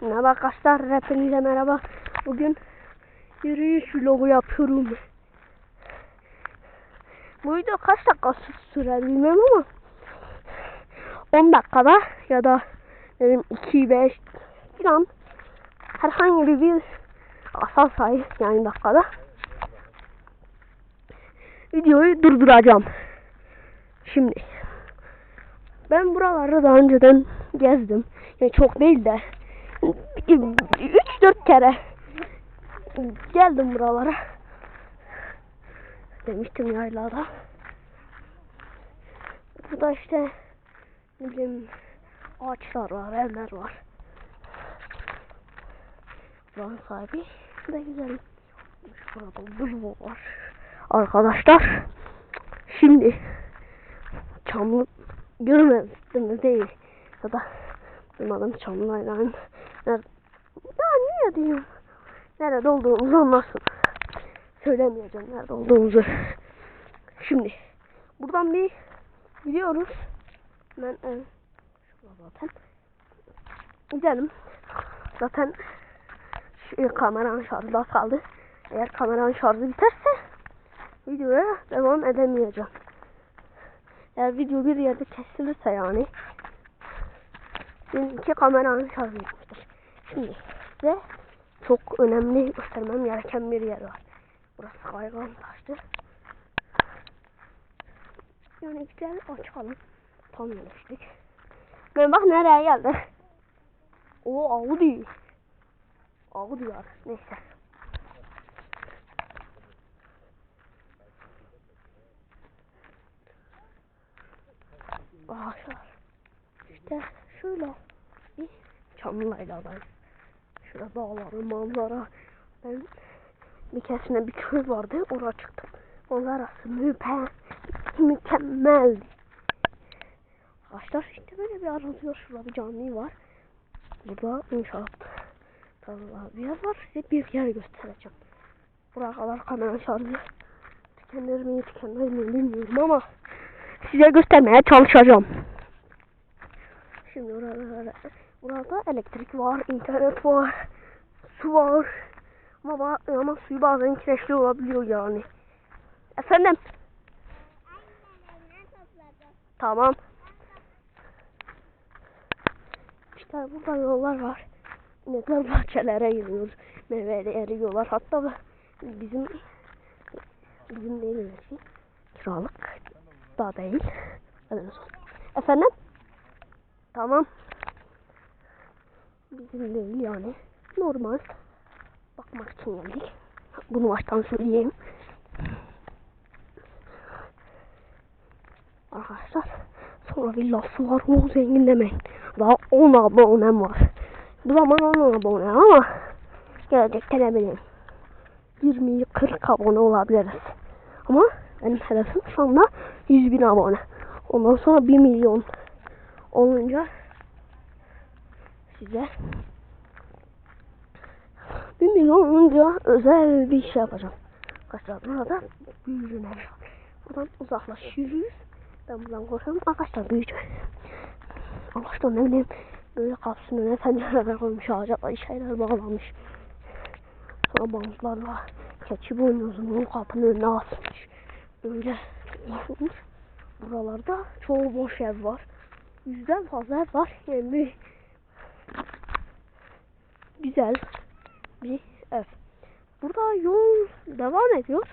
Merhaba arkadaşlar, hepinize merhaba. Bugün yürüyüş vlogu yapıyorum. Bu video kaç dakika sürer bilmiyorum ama 10 dakikada ya da dedim 2-5 falan herhangi bir asal sayı yani dakikada videoyu durduracağım. Şimdi ben buraları daha önceden gezdim. Yani çok değil de 3-4 kere geldim buralara. Demiştim yaylada. Burada işte ne ağaçlar var, evler var. Buranın sahibi de güzel. Burada buz var. Arkadaşlar şimdi çamlı görmedim değil. Ya da benim adım Çamlıaylan. Nerede? Ya niye diyeyim? Nerede olduğumuzu anlarsın. Söylemeyeceğim nerede olduğumuzu. Şimdi buradan bir gidiyoruz. Ben e, zaten gidelim. Zaten şu kameranın şarjı az kaldı. Eğer kameranın şarjı biterse videoya devam edemeyeceğim. Eğer video bir yerde kesilirse yani benimki kameranın şarjı bitmiştir. Şimdi size çok önemli göstermem gereken bir yer var. Burası kaygan taştır. Yani güzel açalım. Tam yerleştik. Ben bak nereye geldi. O Audi. Audi var. Neyse. Ağaçlar. İşte şöyle bir çamlılayla ben. Şurada dağları, manzara. Ben bir keresinde bir köy vardı. Oraya çıktım. Manzarası müpe, mükemmeldi. Ağaçlar işte böyle bir aranıyor. Şurada bir cami var. Burada inşaat tarlalar bir yer var. Size bir yer göstereceğim. Buraya kadar kamera şarjı tükenir mi tükenmez mi bilmiyorum ama size göstermeye çalışacağım. Şimdi burada, burada elektrik var, internet var, su var. Ama, ama suyu bazen kireçli olabiliyor yani. Efendim? Tamam. İşte burada yollar var. İnekler bahçelere giriyor. Meyveleri yiyorlar. Hatta bizim bizim değil şey. Kiralık da değil. Efendim? Tamam. Bizim değil yani. Normal. Bakmak için geldik. Bunu baştan söyleyeyim. Arkadaşlar sonra villası var. O zengin demeyin. Daha 10 abonem var. Bu zaman 10 abone ama gelecekte ne bileyim 20-40 abone olabiliriz. Ama benim hedefim şu anda 100 bin abone. Ondan sonra 1 milyon olunca size 1 milyon olunca özel bir şey yapacağım. Arkadaşlar burada büyücü var. Buradan uzaklaşıyoruz. Ben buradan koşuyorum. Arkadaşlar büyücü. Arkadaşlar ne bileyim böyle kapsının önüne pencereler koymuş. Ağaca şeyler bağlamış. Sonra bantlarla keçi boynuzunu kapının önüne asmış. Öyle yapılmış. Buralarda çoğu boş ev var. Yüzden fazla var. Yani bir güzel bir ev. Burada yol devam ediyor.